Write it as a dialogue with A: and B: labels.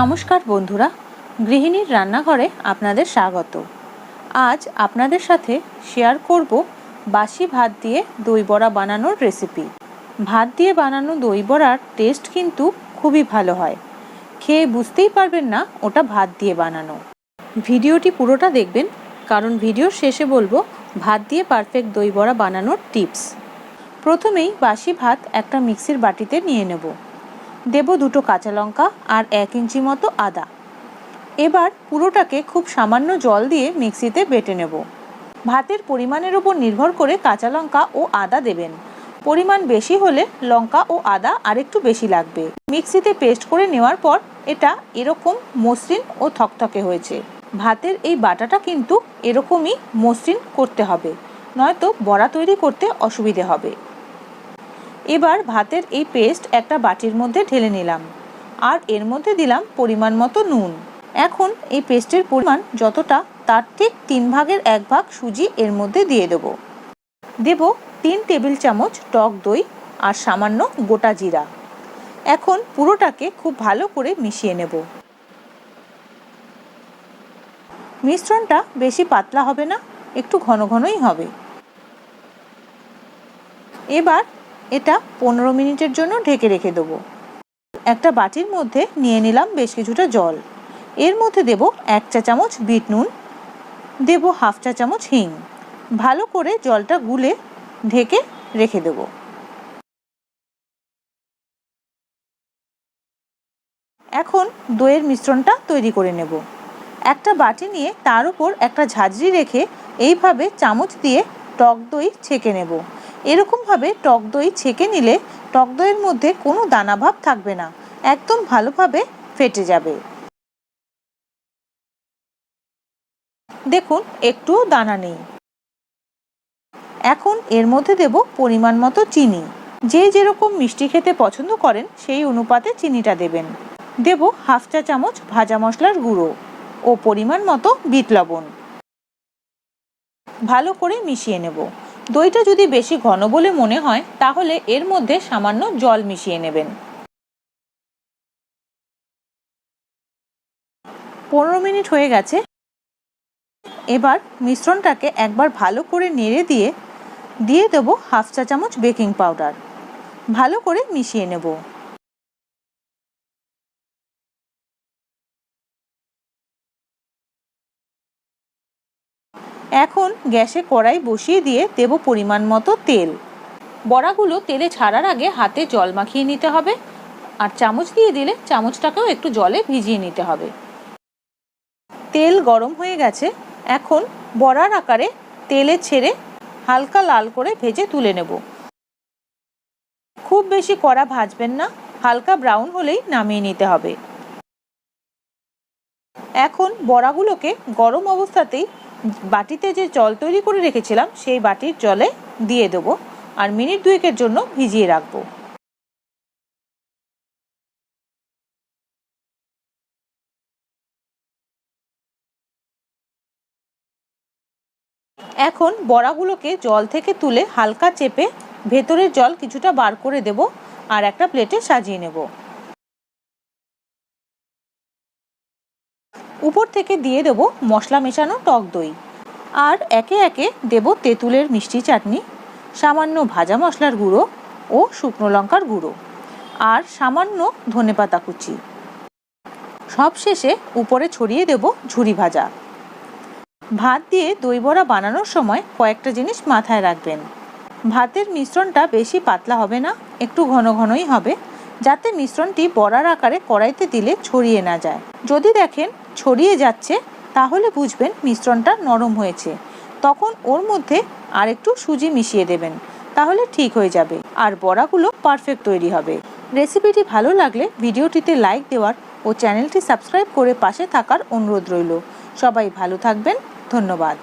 A: নমস্কার বন্ধুরা, গৃহিণীর রান্নাঘরে আপনাদের স্বাগত। আজ আপনাদের সাথে শেয়ার করব বাসি ভাত দিয়ে দই বড়া বানানোর রেসিপি ভাত দিয়ে বানানো দই বড়ার টেস্ট কিন্তু খুবই ভালো হয়। খেয়ে বুঝতেই পারবেন না ওটা ভাত দিয়ে বানানো। ভিডিওটি পুরোটা দেখবেন, কারণ ভিডিওর শেষে বলব ভাত দিয়ে পারফেক্ট দই বড়া বানানোর টিপস প্রথমেই বাসি ভাত একটা মিক্সির বাটিতে নিয়ে নেব। দেব দুটো কাঁচা লঙ্কা আর এক ইঞ্চি মতো আদা। এবার পুরোটাকে খুব সামান্য জল দিয়ে মিক্সিতে বেটে নেব। ভাতের পরিমাণের উপর নির্ভর করে কাঁচা লঙ্কা ও আদা দেবেন। পরিমাণ বেশি হলে লঙ্কা ও আদা আরেকটু বেশি লাগবে। মিক্সিতে পেস্ট করে নেওয়ার পর এটা এরকম মসৃণ ও থকথকে হয়েছে। ভাতের এই বাটাটা কিন্তু এরকমই মসৃণ করতে হবে, নয়তো বড়া তৈরি করতে অসুবিধে হবে। এবার ভাতের এই পেস্ট একটা বাটির মধ্যে ঢেলে নিলাম। আর এর মধ্যে দিলাম পরিমাণ মতো নুন। এখন এই পেস্টের পরিমাণ যতটা, তার ঠিক তিন ভাগের এক ভাগ সুজি এর মধ্যে দিয়ে দেব। দেব তিন টেবিল চামচ টক দই আর সামান্য গোটা জিরা। এখন পুরোটাকে খুব ভালো করে মিশিয়ে নেব। মিশ্রণটা বেশি পাতলা হবে না, একটু ঘন ঘনই হবে। এবার এটা পনেরো মিনিটের জন্য ঢেকে রেখে দেবো। একটা বাটির মধ্যে নিয়ে নিলাম বেশ কিছুটা জল। এর মধ্যে দেব এক চা চামচ বিট নুন, দেব হাফ চা চামচ হিং। ভালো করে জলটা গুলে ঢেকে রেখে দেব। এখন দইয়ের মিশ্রণটা তৈরি করে নেব। একটা বাটি নিয়ে তার উপর একটা ঝাঁঝরি রেখে এইভাবে চামচ দিয়ে টক দই ছেঁকে নেব। এরকমভাবে টক দই ছেঁকে নিলে টক দইয়ের মধ্যে কোনো দানাভাব থাকবে না, একদম ভালোভাবে ফেটে যাবে। দেখুন, একটুও দানা নেই। এখন এর মধ্যে দেব পরিমাণ মতো চিনি। যে যেরকম মিষ্টি খেতে পছন্দ করেন, সেই অনুপাতে চিনিটা দেবেন। দেব হাফ চা চামচ ভাজা মশলার গুঁড়ো ও পরিমাণ মতো বিট লবণ। ভালো করে মিশিয়ে নেব। দইটা যদি বেশি ঘন বলে মনে হয়, তাহলে এর মধ্যে সামান্য জল মিশিয়ে নেবেন। পনেরো মিনিট হয়ে গেছে। এবার মিশ্রণটাকে একবার ভালো করে নেড়ে দিয়ে দিয়ে দেবো হাফ চা চামচ বেকিং পাউডার। ভালো করে মিশিয়ে নেব। এখন গ্যাসে কড়াই বসিয়ে দিয়ে দেব পরিমাণ মতো তেল। বড়াগুলো তেলে ছাড়ার আগে হাতে জল মাখিয়ে নিতে হবে। আর চামচ দিয়ে দিলে চামচটাকেও একটু জলে ভিজিয়ে নিতে হবে। তেল গরম হয়ে গেছে। এখন বড়ার আকারে তেলে ছেড়ে হালকা লাল করে ভেজে তুলে নেব। খুব বেশি কড়া ভাজবেন না। হালকা ব্রাউন হলেই নামিয়ে নিতে হবে। এখন বড়াগুলোকে গরম অবস্থাতেই বাটিতে যে জল তৈরি করে রেখেছিলাম, সেই বাটির জলে দিয়ে দেবো আর মিনিট দুয়েকের জন্য ভিজিয়ে রাখব। এখন বড়াগুলোকে জল থেকে তুলে হালকা চেপে ভেতরের জল কিছুটা বার করে দেব আর একটা প্লেটে সাজিয়ে নেব। উপর থেকে দিয়ে দেব মশলা মেশানো টক দই। আর একে একে দেব তেঁতুলের মিষ্টি চাটনি, সামান্য ভাজা মশলার গুঁড়ো ও শুকনো লঙ্কার গুঁড়ো, আর সামান্য ধনেপাতা কুচি। সবশেষে উপরে ছড়িয়ে দেব ঝুরি ভাজা। ভাত দিয়ে দই বড়া বানানোর সময় কয়েকটা জিনিস মাথায় রাখবেন। ভাতের মিশ্রণটা বেশি পাতলা হবে না, একটু ঘন ঘনই হবে, যাতে মিশ্রণটি বড়ার আকারে কড়াইতে দিলে ছড়িয়ে না যায়। যদি দেখেন ছড়িয়ে যাচ্ছে, তাহলে বুঝবেন মিশ্রণটা নরম হয়েছে। তখন ওর মধ্যে আর একটু সুজি মিশিয়ে দেবেন, তাহলে ঠিক হয়ে যাবে। আর বড়াগুলো পারফেক্ট তৈরি হবে। রেসিপিটি ভালো লাগলে ভিডিওটিতে লাইক দেওয়ার ও চ্যানেলটি সাবস্ক্রাইব করে পাশে থাকার অনুরোধ রইল। সবাই ভালো থাকবেন, ধন্যবাদ।